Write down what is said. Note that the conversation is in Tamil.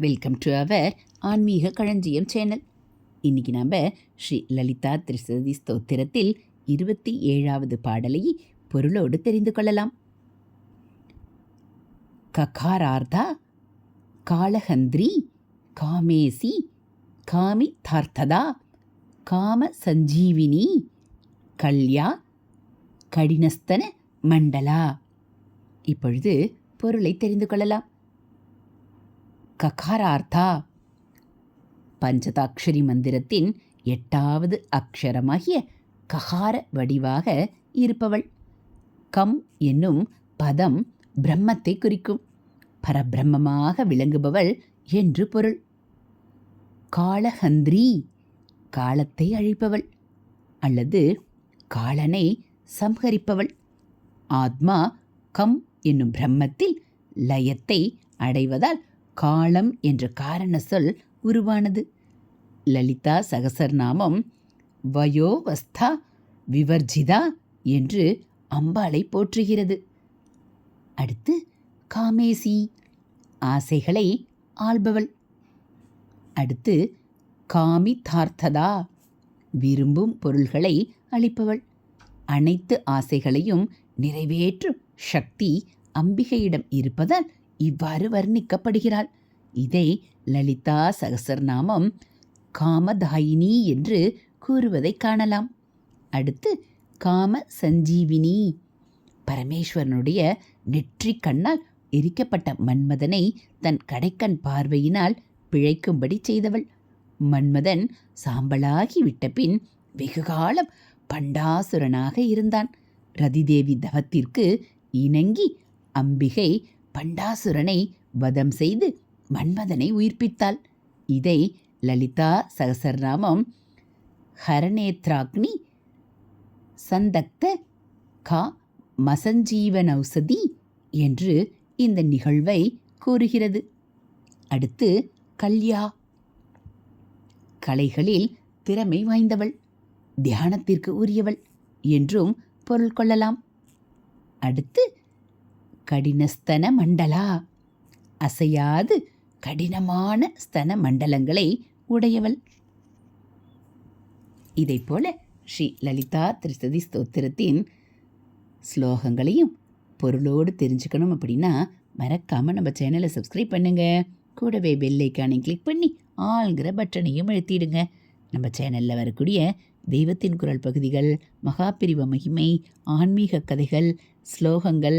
வெல்கம் டு அவர் ஆன்மீக களஞ்சியம் சேனல் இன்னைக்கு நாம் ஸ்ரீ லலிதா திரிசதி ஸ்தோத்திரத்தில் இருபத்தி ஏழாவது பாடலை பொருளோடு தெரிந்து கொள்ளலாம். ககாரார்த்தா காலஹந்திரி காமேசி காமி தார்த்ததா காம சஞ்சீவினி கல்யா கடினஸ்தன மண்டலா. இப்பொழுது பொருளை தெரிந்து கொள்ளலாம். ககாரார்த்தா. பஞ்சதாட்சரி மந்திரத்தின் எட்டாவது அக்ஷரமாகிய ககார வடிவாக இருப்பவள். கம் என்னும் பதம் பிரம்மத்தை குறிக்கும். பரபிரம்மமாக விளங்குபவள் என்று பொருள். காளஹந்திரி காலத்தை அழிப்பவள் அல்லது காலனை சம்ஹரிப்பவள். ஆத்மா கம் என்னும் பிரம்மத்தில் லயத்தை அடைவதால் காலம் என்ற காரண சொல் உருவானது. லலிதா சகசர்நாமம் வயோவஸ்தா விவர்ஜிதா என்று அம்பாளை போற்றுகிறது. அடுத்து காமேசி ஆசைகளை ஆள்பவள். அடுத்து காமி தார்த்ததா விரும்பும் பொருள்களை அளிப்பவள். அனைத்து ஆசைகளையும் நிறைவேற்றும் சக்தி அம்பிகையிடம் இருப்பதால் இவ்வாறு வர்ணிக்கப்படுகிறாள். இதை லலிதா சகசரநாமம் காமதாயினி என்று கூறுவதை காணலாம். அடுத்து காம சஞ்சீவினி பரமேஸ்வரனுடைய நெற்றி கண்ணால் எரிக்கப்பட்ட மன்மதனை தன் கடைக்கண் பார்வையினால் பிழைக்கும்படி செய்தவள். மன்மதன் சாம்பலாகி விட்ட பின் வெகுகாலம் பண்டாசுரனாக இருந்தான். ரதிதேவி தவத்திற்கு இணங்கி அம்பிகை பண்டாசுரனை வதம் செய்து மன்மதனை உயிர்ப்பித்தாள். இதை லலிதா சகசரநாமம் ஹரணேத்ராக்னி சந்தக்த கா மசஞ்சீவனௌசதி என்று இந்த நிகழ்வை கூறுகிறது. அடுத்து கல்யா. கலைகளில் திறமை வாய்ந்தவள் தியானத்திற்கு உரியவள் என்றும் பொருள் கொள்ளலாம். அடுத்து கடினஸ்தன மண்டலா? அசையாது கடினமான ஸ்தன மண்டலங்களை உடையவள். இதைப்போல ஸ்ரீ லலிதா திருஸ்ததி ஸ்தோத்திரத்தின் ஸ்லோகங்களையும் பொருளோடு தெரிஞ்சுக்கணும் அப்படின்னா மறக்காமல் நம்ம சேனலை சப்ஸ்கிரைப் பண்ணுங்க. கூடவே பெல் ஐக்கானையும் கிளிக் பண்ணி ஆள்கிற பட்டனையும் எழுத்திடுங்க நம்ம சேனலில் வரக்கூடிய தெய்வத்தின் குரல் பகுதிகள் மகாபிரிவ மகிமை ஆன்மீக கதைகள் ஸ்லோகங்கள்